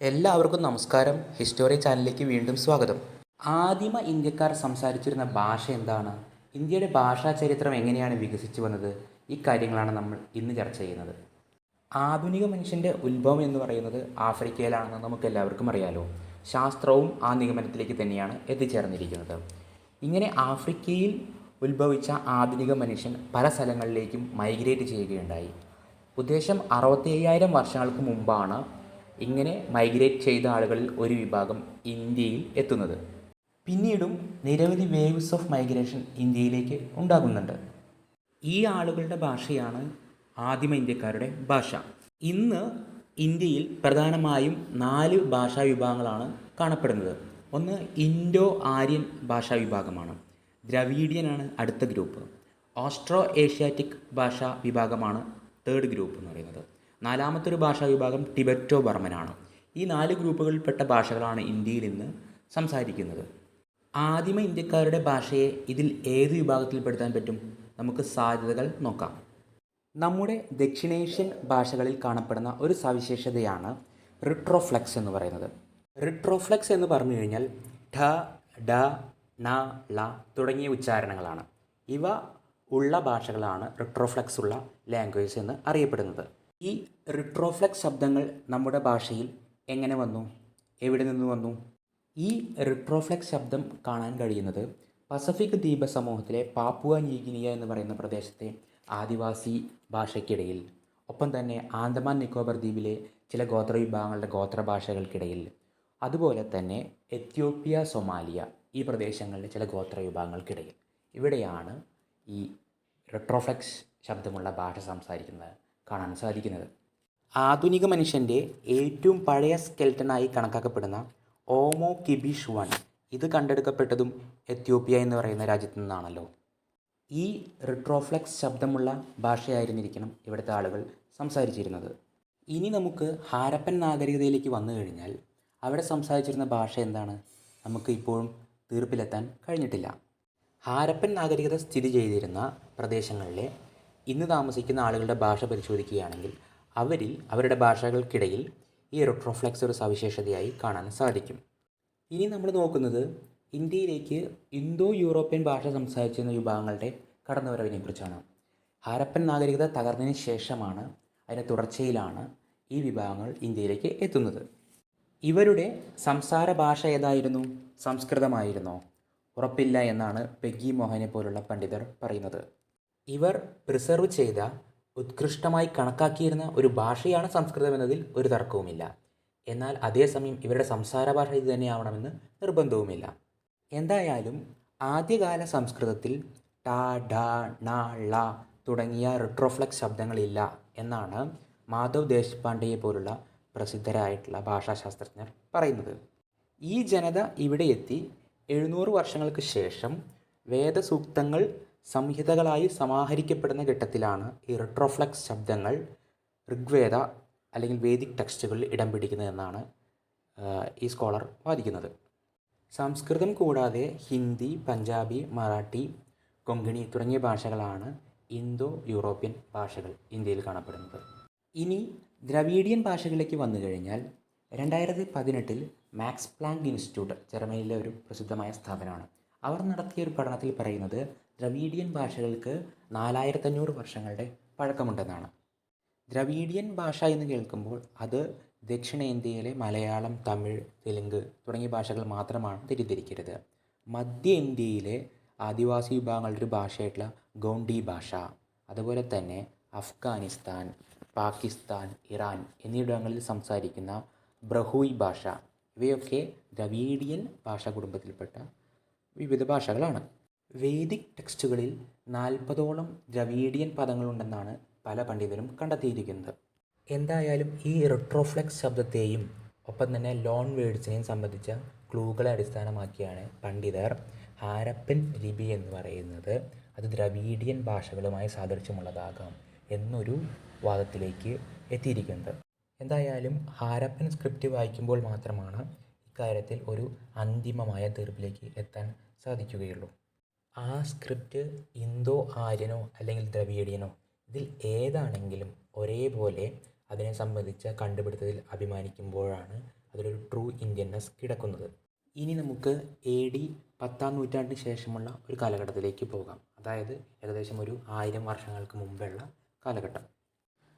എല്ലാവർക്കും നമസ്കാരം. ഹിസ്റ്റോറി ചാനലിലേക്ക് വീണ്ടും സ്വാഗതം. ആദിമ ഇന്ത്യക്കാർ സംസാരിച്ചിരുന്ന ഭാഷ എന്താണ്? ഇന്ത്യയുടെ ഭാഷാ ചരിത്രം എങ്ങനെയാണ് വികസിച്ചു വന്നത്? ഈ കാര്യങ്ങളാണ് നമ്മൾ ഇന്ന് ചർച്ച ചെയ്യുന്നത്. ആധുനിക മനുഷ്യന്റെ ഉത്ഭവം എന്ന് പറയുന്നത് ആഫ്രിക്കയിലാണെന്ന് നമുക്ക് എല്ലാവർക്കും അറിയാലോ. ശാസ്ത്രവും ആ നിഗമനത്തിലേക്ക് തന്നെയാണ് എത്തിച്ചേർന്നിരിക്കുന്നത്. ഇങ്ങനെ ആഫ്രിക്കയിൽ ഉത്ഭവിച്ച ആധുനിക മനുഷ്യൻ പല സ്ഥലങ്ങളിലേക്കും മൈഗ്രേറ്റ് ചെയ്യുകയുണ്ടായി. ഉദ്ദേശം അറുപത്തി അയ്യായിരം വർഷങ്ങൾക്ക് മുമ്പാണ് ഇങ്ങനെ മൈഗ്രേറ്റ് ചെയ്ത ആളുകളിൽ ഒരു വിഭാഗം ഇന്ത്യയിൽ എത്തുന്നത്. പിന്നീടും നിരവധി വേവ്സ് ഓഫ് മൈഗ്രേഷൻ ഇന്ത്യയിലേക്ക് ഉണ്ടാകുന്നുണ്ട്. ഈ ആളുകളുടെ ഭാഷയാണ് ആദിമ ഇന്ത്യക്കാരുടെ ഭാഷ. ഇന്ന് ഇന്ത്യയിൽ പ്രധാനമായും നാല് ഭാഷാ വിഭാഗങ്ങളാണ് കാണപ്പെടുന്നത്. ഒന്ന് ഇൻഡോ ആര്യൻ ഭാഷാ വിഭാഗമാണ്. ദ്രവീഡിയനാണ് അടുത്ത ഗ്രൂപ്പ്. ഓസ്ട്രോ ഏഷ്യാറ്റിക് ഭാഷാ വിഭാഗമാണ് തേർഡ് ഗ്രൂപ്പ് എന്ന് പറയുന്നത്. നാലാമത്തെ ഒരു ഭാഷാ വിഭാഗം ടിബറ്റോ ബർമനാണ്. ഈ നാല് ഗ്രൂപ്പുകളിൽപ്പെട്ട ഭാഷകളാണ് ഇന്ത്യയിൽ ഇന്ന് സംസാരിക്കുന്നത്. ആദിമ ഇന്ത്യക്കാരുടെ ഭാഷയെ ഇതിൽ ഏത് വിഭാഗത്തിൽപ്പെടുത്താൻ പറ്റും? നമുക്ക് സാധ്യതകൾ നോക്കാം. നമ്മുടെ ദക്ഷിണേഷ്യൻ ഭാഷകളിൽ കാണപ്പെടുന്ന ഒരു സവിശേഷതയാണ് റിട്രോഫ്ലെക്സ് എന്ന് പറയുന്നത്. റിട്രോഫ്ലെക്സ് എന്ന് പറഞ്ഞു കഴിഞ്ഞാൽ ഠ ഡ ന ള തുടങ്ങിയ ഉച്ചാരണങ്ങളാണ്. ഇവ ഉള്ള ഭാഷകളാണ് റിട്രോഫ്ലെക്സ് ഉള്ള ലാംഗ്വേജ് എന്ന് അറിയപ്പെടുന്നത്. ഈ റിട്രോഫ്ലക്സ് ശബ്ദങ്ങൾ നമ്മുടെ ഭാഷയിൽ എങ്ങനെ വന്നു? എവിടെ നിന്ന് വന്നു? ഈ റിട്രോഫ്ലക്സ് ശബ്ദം കാണാൻ കഴിയുന്നത് പസഫിക് ദ്വീപ സമൂഹത്തിലെ പാപ്പുവ ന്യൂഗിനിയ എന്ന് പറയുന്ന പ്രദേശത്തെ ആദിവാസി ഭാഷയ്ക്കിടയിൽ ഒപ്പം തന്നെ ആന്തമാൻ നിക്കോബർ ദ്വീപിലെ ചില ഗോത്ര വിഭാഗങ്ങളുടെ ഗോത്ര ഭാഷകൾക്കിടയിൽ അതുപോലെ തന്നെ എത്യോപ്യ സൊമാലിയ ഈ പ്രദേശങ്ങളിലെ ചില ഗോത്ര വിഭാഗങ്ങൾക്കിടയിൽ. ഇവിടെയാണ് ഈ റിട്രോഫ്ലെക്സ് ശബ്ദമുള്ള ഭാഷ സംസാരിക്കുന്നത്. കാണാൻ സാധിക്കുന്നത്. ആധുനിക മനുഷ്യന്റെ ഏറ്റവും പഴയ സ്കെൽട്ടനായി കണക്കാക്കപ്പെടുന്ന ഓമോ കിബിഷ് വൺ ഇത് കണ്ടെടുക്കപ്പെട്ടതും എത്യോപ്യ എന്ന് പറയുന്ന രാജ്യത്തു നിന്നാണല്ലോ. ഈ റിട്രോഫ്ലെക്സ് ശബ്ദമുള്ള ഭാഷയായിരുന്നിരിക്കണം ഇവിടുത്തെ ആളുകൾ സംസാരിച്ചിരുന്നത്. ഇനി നമുക്ക് ഹാരപ്പൻ നാഗരികതയിലേക്ക് വന്നു കഴിഞ്ഞാൽ അവിടെ സംസാരിച്ചിരുന്ന ഭാഷ എന്താണ്? നമുക്ക് ഇപ്പോഴും തീർപ്പിലെത്താൻ കഴിഞ്ഞിട്ടില്ല. ഹാരപ്പൻ നാഗരികത സ്ഥിതി ചെയ്തിരുന്ന പ്രദേശങ്ങളിലെ ഇന്ന് താമസിക്കുന്ന ആളുകളുടെ ഭാഷ പരിശോധിക്കുകയാണെങ്കിൽ അവരിൽ അവരുടെ ഭാഷകൾക്കിടയിൽ ഈ റെട്രോഫ്ലെക്സ് ഒരു സവിശേഷതയായി കാണാൻ സാധിക്കും. ഇനി നമ്മൾ നോക്കുന്നത് ഇന്ത്യയിലേക്ക് ഇന്തോ യൂറോപ്യൻ ഭാഷ സംസാരിച്ചിരുന്ന വിഭാഗങ്ങളുടെ കടന്നുവരവിനെ കുറിച്ചാണ് ഹാരപ്പൻ നാഗരികത തകർന്നതിന് ശേഷമാണ് അതിന്റെ തുടർച്ചയിലാണ് ഈ വിഭാഗങ്ങൾ ഇന്ത്യയിലേക്ക് എത്തുന്നത്. ഇവരുടെ സംസാര ഭാഷ ഏതായിരുന്നു? സംസ്കൃതമായിരുന്നോ. ഉറപ്പില്ല എന്നാണ് പെഗ്ഗി മോഹനെ പോലുള്ള പണ്ഡിതർ പറയുന്നത്. ഇവർ പ്രിസർവ് ചെയ്ത ഉത്കൃഷ്ടമായി കണക്കാക്കിയിരുന്ന ഒരു ഭാഷയാണ് സംസ്കൃതം എന്നതിൽ ഒരു തർക്കവുമില്ല. എന്നാൽ അതേസമയം ഇവരുടെ സംസാര ഭാഷ ഇത് തന്നെയാവണമെന്ന് നിർബന്ധവുമില്ല. എന്തായാലും ആദ്യകാല സംസ്കൃതത്തിൽ ടാ ഡ ണ ള തുടങ്ങിയ റിട്രോഫ്ലക്സ് ശബ്ദങ്ങളില്ല എന്നാണ് മാധവ് ദേശ്പാണ്ഡെയെ പോലുള്ള പ്രസിദ്ധരായിട്ടുള്ള ഭാഷാശാസ്ത്രജ്ഞർ പറയുന്നത്. ഈ ജനത ഇവിടെ എത്തി എഴുന്നൂറ് വർഷങ്ങൾക്ക് ശേഷം വേദസൂക്തങ്ങൾ സംഹിതകളായി സമാഹരിക്കപ്പെടുന്ന ഘട്ടത്തിലാണ് ഈ റിട്രോഫ്ലക്സ് ശബ്ദങ്ങൾ ഋഗ്വേദ അല്ലെങ്കിൽ വേദിക് ടെക്സ്റ്റുകളിൽ ഇടം പിടിക്കുന്നതെന്നാണ് ഈ സ്കോളർ വാദിക്കുന്നത്. സംസ്കൃതം കൂടാതെ ഹിന്ദി പഞ്ചാബി മറാഠി കൊങ്കണി തുടങ്ങിയ ഭാഷകളാണ് ഇന്തോ യൂറോപ്യൻ ഭാഷകൾ ഇന്ത്യയിൽ കാണപ്പെടുന്നത്. ഇനി ദ്രവീഡിയൻ ഭാഷകളിലേക്ക് വന്നു കഴിഞ്ഞാൽ രണ്ടായിരത്തി പതിനെട്ടിൽ മാക്സ് പ്ലാങ്ക് ഇൻസ്റ്റിറ്റ്യൂട്ട് ജർമ്മനിയിലെ ഒരു പ്രസിദ്ധമായ സ്ഥാപനമാണ്. അവർ നടത്തിയ ഒരു പഠനത്തിൽ പറയുന്നത് ദ്രവീഡിയൻ ഭാഷകൾക്ക് നാലായിരത്തഞ്ഞൂറ് വർഷങ്ങളുടെ പഴക്കമുണ്ടെന്നാണ്. ദ്രവീഡിയൻ ഭാഷ എന്ന് കേൾക്കുമ്പോൾ അത് ദക്ഷിണേന്ത്യയിലെ മലയാളം തമിഴ് തെലുങ്ക് തുടങ്ങിയ ഭാഷകൾ മാത്രമാണ് തെറ്റിദ്ധരിക്കരുത് മധ്യ ഇന്ത്യയിലെ ആദിവാസി വിഭാഗങ്ങളുടെ ഒരു ഭാഷയായിട്ടുള്ള ഗോണ്ടി ഭാഷ അതുപോലെ തന്നെ അഫ്ഗാനിസ്ഥാൻ പാകിസ്ഥാൻ ഇറാൻ എന്നിവിടങ്ങളിൽ സംസാരിക്കുന്ന ബ്രഹൂയ് ഭാഷ. ഇവയൊക്കെ ദ്രവീഡിയൻ ഭാഷാ കുടുംബത്തിൽപ്പെട്ട വിവിധ ഭാഷകളാണ്. വേദിക് ടെക്സ്റ്റുകളിൽ നാൽപ്പതോളം ദ്രവീഡിയൻ പദങ്ങളുണ്ടെന്നാണ് പല പണ്ഡിതരും കണ്ടെത്തിയിരിക്കുന്നത്. എന്തായാലും ഈ റിട്രോഫ്ലെക്സ് ശബ്ദത്തെയും ഒപ്പം തന്നെ ലോൺ വേർഡ്സിനെയും സംബന്ധിച്ച ക്ലൂകളെ അടിസ്ഥാനമാക്കിയാണ് പണ്ഡിതർ ഹാരപ്പൻ ലിപി എന്ന് പറയുന്നത്. അത് ദ്രവീഡിയൻ ഭാഷകളുമായി സാദൃശ്യമുള്ളതാകാം എന്നൊരു വാദത്തിലേക്ക് എത്തിയിരിക്കുന്നത്. എന്തായാലും ഹാരപ്പൻ സ്ക്രിപ്റ്റ് വായിക്കുമ്പോൾ മാത്രമാണ് ഇക്കാര്യത്തിൽ ഒരു അന്തിമമായ തീർപ്പിലേക്ക് എത്താൻ സാധിക്കുകയുള്ളൂ. ആ സ്ക്രിപ്റ്റ് ഇന്തോ ആര്യനോ അല്ലെങ്കിൽ ദ്രവീഡിയനോ ഇതിൽ ഏതാണെങ്കിലും ഒരേപോലെ അതിനെ സംബന്ധിച്ച കണ്ടുപിടുത്തത്തിൽ അഭിമാനിക്കുമ്പോഴാണ് അതിലൊരു ട്രൂ ഇന്ത്യൻനെസ് കിടക്കുന്നത്. ഇനി നമുക്ക് എ ഡി പത്താം നൂറ്റാണ്ടിന് ശേഷമുള്ള ഒരു കാലഘട്ടത്തിലേക്ക് പോകാം. അതായത് ഏകദേശം ഒരു ആയിരം വർഷങ്ങൾക്ക് മുമ്പുള്ള കാലഘട്ടം.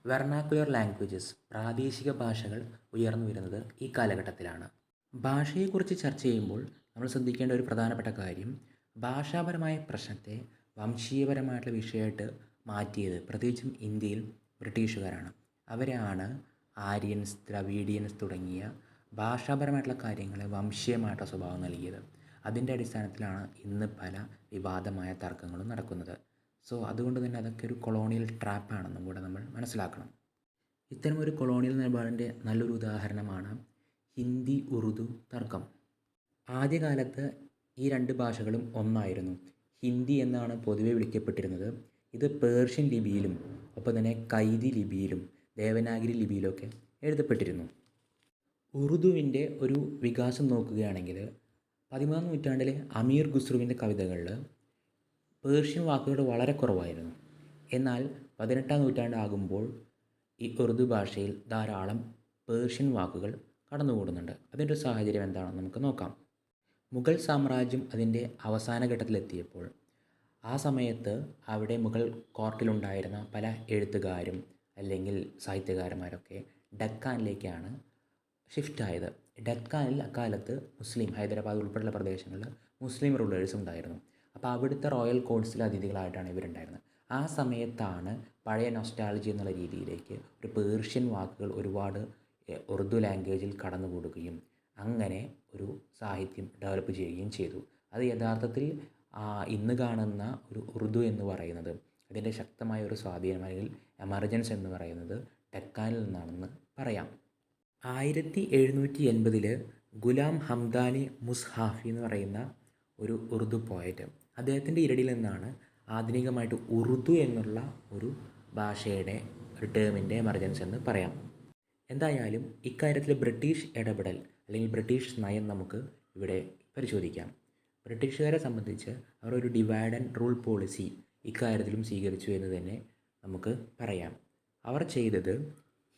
വെർണാക്കുലർ ലാംഗ്വേജസ് പ്രാദേശിക ഭാഷകൾ ഉയർന്നു വരുന്നത് ഈ കാലഘട്ടത്തിലാണ്. ഭാഷയെക്കുറിച്ച് ചർച്ച ചെയ്യുമ്പോൾ നമ്മൾ ശ്രദ്ധിക്കേണ്ട ഒരു പ്രധാനപ്പെട്ട കാര്യം ഭാഷാപരമായ പ്രശ്നത്തെ വംശീയപരമായിട്ടുള്ള വിഷയമായിട്ട് മാറ്റിയത് പ്രത്യേകിച്ചും ഇന്ത്യയിൽ ബ്രിട്ടീഷുകാരാണ്. അവരാണ് ആര്യൻസ് ദ്രവീഡിയൻസ് തുടങ്ങിയ ഭാഷാപരമായിട്ടുള്ള കാര്യങ്ങളെ വംശീയമായിട്ടുള്ള സ്വഭാവം നൽകിയത്. അതിന്റെ അടിസ്ഥാനത്തിലാണ് ഇന്ന് പല വിവാദമായ തർക്കങ്ങളും നടക്കുന്നത്. സോ അതുകൊണ്ട് തന്നെ അതൊക്കെ ഒരു കൊളോണിയൽ ട്രാപ്പാണെന്നും കൂടെ നമ്മൾ മനസ്സിലാക്കണം. ഇത്തരം ഒരു കൊളോണിയൽ നിലപാടിന്റെ നല്ലൊരു ഉദാഹരണമാണ് ഹിന്ദി ഉറുദു തർക്കം. ആദ്യകാലത്ത് ഈ രണ്ട് ഭാഷകളും ഒന്നായിരുന്നു. ഹിന്ദി എന്നാണ് പൊതുവെ വിളിക്കപ്പെട്ടിരുന്നത്. ഇത് പേർഷ്യൻ ലിപിയിലും ഒപ്പം തന്നെ കൈദി ലിപിയിലും ദേവനാഗരി ലിപിയിലൊക്കെ എഴുതപ്പെട്ടിരുന്നു. ഉറുദുവിന്റെ ഒരു വികാസം നോക്കുകയാണെങ്കിൽ പതിമൂന്നാം നൂറ്റാണ്ടിലെ അമീർ ഖുസ്രുവിന്റെ കവിതകളിൽ പേർഷ്യൻ വാക്കുകൾ വളരെ കുറവായിരുന്നു. എന്നാൽ പതിനെട്ടാം നൂറ്റാണ്ടാകുമ്പോൾ ഈ ഉറുദു ഭാഷയിൽ ധാരാളം പേർഷ്യൻ വാക്കുകൾ കടന്നുകൂടുന്നുണ്ട്. അതിന്റെ സാഹചര്യം എന്താണെന്ന് നമുക്ക് നോക്കാം. മുഗൾ സാമ്രാജ്യം അതിന്റെ അവസാന ഘട്ടത്തിലെത്തിയപ്പോൾ ആ സമയത്ത് അവിടെ മുഗൾ കോർട്ടിലുണ്ടായിരുന്ന പല എഴുത്തുകാരും അല്ലെങ്കിൽ സാഹിത്യകാരന്മാരൊക്കെ ഡക്കാനിലേക്കാണ് ഷിഫ്റ്റ് ആയത് ഡക്കാനിൽ അക്കാലത്ത് മുസ്ലിം ഹൈദരാബാദ് ഉൾപ്പെടെയുള്ള പ്രദേശങ്ങളിൽ മുസ്ലിം റൂളേഴ്സ് ഉണ്ടായിരുന്നു. അപ്പോൾ അവിടുത്തെ റോയൽ കോഴ്സിലെ അതിഥികളായിട്ടാണ് ഇവരുണ്ടായിരുന്നത്. ആ സമയത്താണ് പഴയ നൊസ്റ്റാളജി എന്നുള്ള രീതിയിലേക്ക് ഒരു പേർഷ്യൻ വാക്കുകൾ ഒരുപാട് ഉറുദു ലാംഗ്വേജിൽ കടന്നുകൂടുകയും അങ്ങനെ ഒരു സാഹിത്യം ഡെവലപ്പ് ചെയ്യുകയും ചെയ്തു. അത് യഥാർത്ഥത്തിൽ ഇന്ന് കാണുന്ന ഒരു ഉറുദു എന്ന് പറയുന്നത് അതിന്റെ ശക്തമായ ഒരു സ്വാധീനം അല്ലെങ്കിൽ എമർജൻസ് എന്ന് പറയുന്നത് ടെക്കാനിൽ നിന്നാണെന്ന് പറയാം. ആയിരത്തി എഴുന്നൂറ്റി എൺപതിൽ ഗുലാം ഹംദാനി മുസ്ഹാഫി എന്ന് പറയുന്ന ഒരു ഉറുദു പോയറ്റ് അദ്ദേഹത്തിന്റെ ഇരടിൽ നിന്നാണ് ആധുനികമായിട്ട് ഉറുദു എന്നുള്ള ഒരു ഭാഷയുടെ ഒരു ടേമിന്റെ എമർജൻസ് എന്ന് പറയാം. എന്തായാലും ഇക്കാര്യത്തിൽ ബ്രിട്ടീഷ് ഇടപെടൽ അല്ലെങ്കിൽ ബ്രിട്ടീഷ് നയം നമുക്ക് ഇവിടെ പരിശോധിക്കാം. ബ്രിട്ടീഷുകാരെ സംബന്ധിച്ച് അവർ ഒരു ഡിവൈഡ് ആൻഡ് റൂൾ പോളിസി ഇക്കാര്യത്തിലും സ്വീകരിച്ചു എന്ന് തന്നെ നമുക്ക് പറയാം. അവർ ചെയ്തത്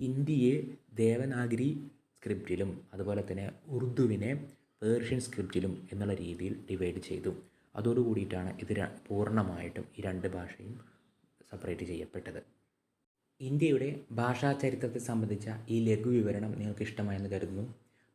ഹിന്ദിയെ ദേവനാഗരി സ്ക്രിപ്റ്റിലും അതുപോലെ തന്നെ ഉറുദുവിനെ പേർഷ്യൻ സ്ക്രിപ്റ്റിലും എന്നുള്ള രീതിയിൽ ഡിവൈഡ് ചെയ്തു. അതോടുകൂടിയിട്ടാണ് ഇത് പൂർണമായിട്ടും ഈ രണ്ട് ഭാഷയും സെപ്പറേറ്റ് ചെയ്യപ്പെട്ടത്. ഇന്ത്യയുടെ ഭാഷാ ചരിത്രത്തെ സംബന്ധിച്ച ഈ ലഘു വിവരണം നിങ്ങൾക്ക് ഇഷ്ടമായെന്ന് കരുതുന്നു.